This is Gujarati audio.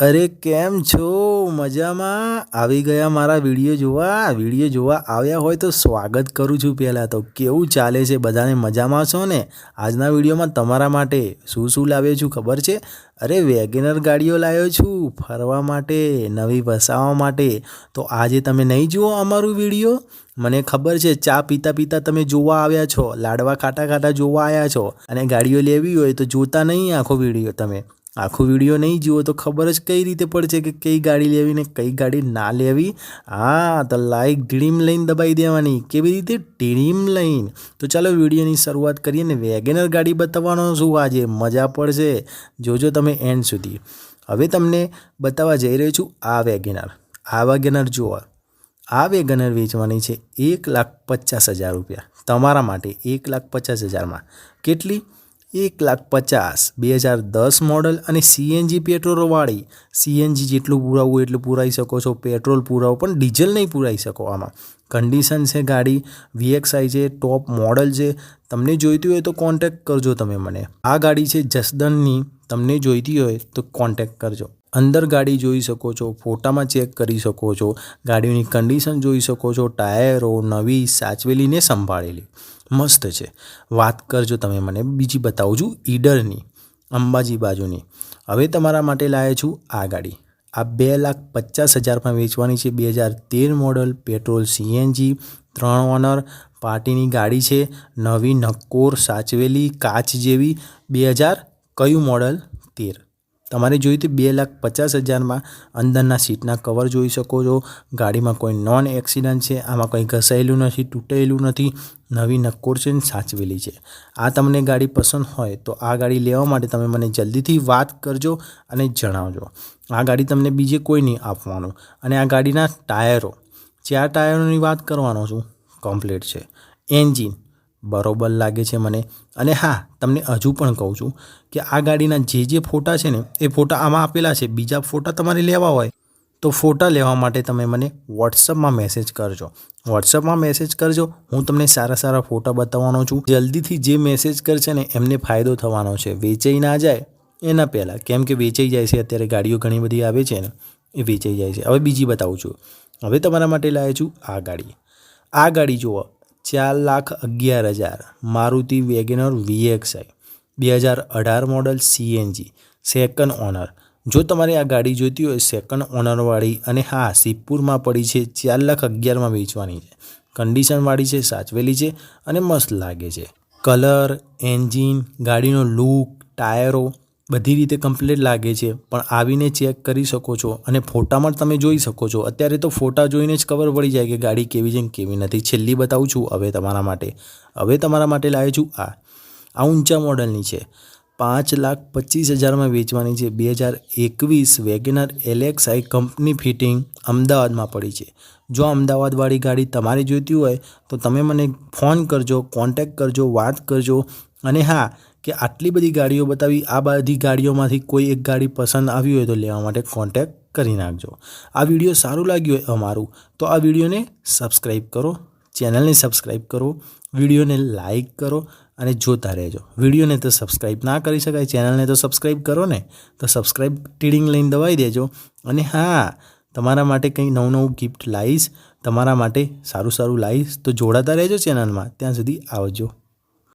અરે કેમ છો? મજામાં? આવી ગયા મારા વીડિયો જોવા. વીડિયો જોવા આવ્યા હોય તો સ્વાગત કરું છું પહેલાં તો. કેવું ચાલે છે? બધાને મજામાં છો ને? આજના વિડીયોમાં તમારા માટે શું શું લાવ્યો છું ખબર છે? અરે વેગેનર ગાડીઓ લાવ્યો છું ફરવા માટે, નવી વસાવવા માટે. તો આજે તમે નહીં જુઓ અમારું વીડિયો? મને ખબર છે, ચા પીતા પીતા તમે જોવા આવ્યા છો, લાડવા ખાટા ખાટા જોવા આવ્યા છો. અને ગાડીઓ લેવી હોય તો જોતા નહીં આખો વીડિયો તમે. આખો વીડિયો નહીં જુઓ તો ખબર જ કઈ રીતે પડશે કે કઈ ગાડી લેવી ને કઈ ગાડી ના લેવી. હા, તો લાઈક ડ્રીમ લાઈન દબાઈ દેવાની. કેવી રીતે? ડ્રીમ લાઈન તો ચાલો વિડીયોની શરૂઆત કરીએ ને વેગેનર ગાડી બતાવવાનો શું આજે મજા પડશે. જોજો તમે એન્ડ સુધી. હવે તમને બતાવવા જઈ રહ્યો છું આ વેગેનર. આ વેગેનર જુઓ. આ વેગનર વેચવાની છે એક લાખ પચાસ હજાર રૂપિયા. તમારા માટે એક લાખ પચાસ હજારમાં. કેટલી? એક લાખ પચાસ, બે હજાર દસ મોડલ અને સીએનજી પેટ્રોલવાળી સીએનજી જેટલું પુરાવવું એટલું પુરાવી શકો છો. પેટ્રોલ પુરાવો પણ ડીઝલ નહીં પુરાવી શકો આમાં. કન્ડિશન છે ગાડી, વીએક્સઆઈ છે, ટોપ મોડલ છે. તમને જોઈતી હોય તો કોન્ટેક્ટ કરજો તમે મને. આ ગાડી છે જસદનની તમને જોઈતી હોય તો કોન્ટેક્ટ કરજો. અંદર ગાડી જોઈ શકો છો, ફોટામાં ચેક કરી શકો છો, ગાડીની કન્ડિશન જોઈ શકો છો, ટાયરો, નવી સાચવેલી ને સંભાળેલી. મસ્ત છે. વાત કરજો તમે મને, બીજી બતાવું છું ઈડરની, અંબાજી બાજુની. હવે તમારા માટે લાવ્યા છું આ ગાડી. આ બે લાખ પચાસ હજારમાં વેચવાની છે, બે હજાર તેર મોડલ, પેટ્રોલ સીએનજી, ત્રણ ઓનર, પાર્ટીની ગાડી છે, નવી નક્કોર સાચવેલી, કાચ જેવી, બે હજાર કયું મોડલ? તેર. તમારે જોઈતી બે લાખ પચાસ હજારમાં અંદરના સીટના કવર જોઈ શકો છો. ગાડીમાં કોઈ નોન એક્સિડન્ટ છે, આમાં કંઈ ઘસાયેલું નથી, તૂટેલું નથી. નવી નક્કોર છે ને સાચવેલી છે. આ તમને ગાડી પસંદ હોય તો આ ગાડી લેવા માટે તમે મને જલ્દીથી વાત કરજો અને જણાવજો. આ ગાડી તમને બીજે કોઈ નહીં આપવાનું. અને આ ગાડીના ટાયરો, ચાર ટાયરોની વાત કરવાનો છું. કમ્પ્લીટ છે. એન્જિન બરોબર લાગે છે મને. અને હા, તમને હજુ પણ કહું છું કે આ ગાડીના જે જે ફોટા છે ને, એ ફોટા આમાં આપેલા છે. બીજા ફોટા તમારે લેવા હોય તો ફોટા લેવા માટે તમે મને વોટ્સઅપમાં મેસેજ કરજો. વોટ્સઅપમાં મેસેજ કરજો. હું તમને સારા સારા ફોટા બતાવવાનો છું. જલ્દીથી જે મેસેજ કરશે ને, એમને ફાયદો થવાનો છે. વેચાઈ ના જાય એના પહેલાં. કેમ કે વેચાઈ જાય છે. અત્યારે ગાડીઓ ઘણી બધી આવે છે ને, એ વેચાઈ જાય છે. હવે બીજી બતાવું છું. હવે તમારા માટે લાવે છું આ ગાડી. આ ગાડી જુઓ. ચાર લાખ અગિયાર હજાર. મારુતિ વેગેનર વીએક્સઆઈ બે હજાર અઢાર મોડલ સીએનજી સેકન્ડ ઓનર. જો તમારે આ ગાડી જોઈતી હોય, સેકન્ડ ઓનરવાળી અને હા, સિદ્ધપુરમાં પડી છે, ચાર લાખ અગિયારમાં વેચવાની છે. કન્ડિશનવાળી છે, સાચવેલી છે અને મસ્ત લાગે છે. કલર, એન્જિન, ગાડીનો લુક, ટાયરો બધી રીતે કમ્પ્લીટ લાગે છે, પણ આવીને ચેક કરી શકો છો અને ફોટામાં તમે જોઈ શકો છો. અત્યારે તો ફોટા જોઈને જ ખબર પડી જાય કે ગાડી કેવી છે કેવી નથી. છેલ્લી બતાવું છું હવે તમારા માટે. હવે તમારા માટે લાવ્યો છું આ. આ ઊંચા મોડલની છે. પાંચ લાખ પચીસ હજારમાં વેચવાની છે. બે હજાર એકવીસ વેગેનર એલેક્સઆઈ કંપની ફિટિંગ અમદાવાદમાં પડી છે. જો અમદાવાદવાળી ગાડી તમારે જોઈતી હોય તો તમે મને ફોન કરજો કોન્ટેક કરજો, વાત કરજો. અને હા કે આટલી બધી ગાડીઓ બતાવી, આ બધી ગાડીઓમાંથી કોઈ એક ગાડી પસંદ આવી હોય તો લેવા માટે કોન્ટેક કરી નાખજો. આ વીડિયો સારું લાગ્યું હોય અમારું, તો આ વિડીયોને સબસ્ક્રાઈબ કરો ચેનલને સબસ્ક્રાઈબ કરો, વિડીયોને લાઈક કરો અને જોતા રહેજો. વિડીયોને તો સબસ્ક્રાઈબ ના કરી શકાય ચેનલને તો સબસ્ક્રાઈબ કરો ને, તો સબસ્ક્રાઈબ ટીડિંગ લઈને દબાવી દેજો. અને હા, તમારા માટે કંઈ નવું નવું ગિફ્ટ લાવીશ, તમારા માટે સારું સારું લાવીશ, તો જોડાતા રહેજો ચેનલમાં ત્યાં સુધી આવજો.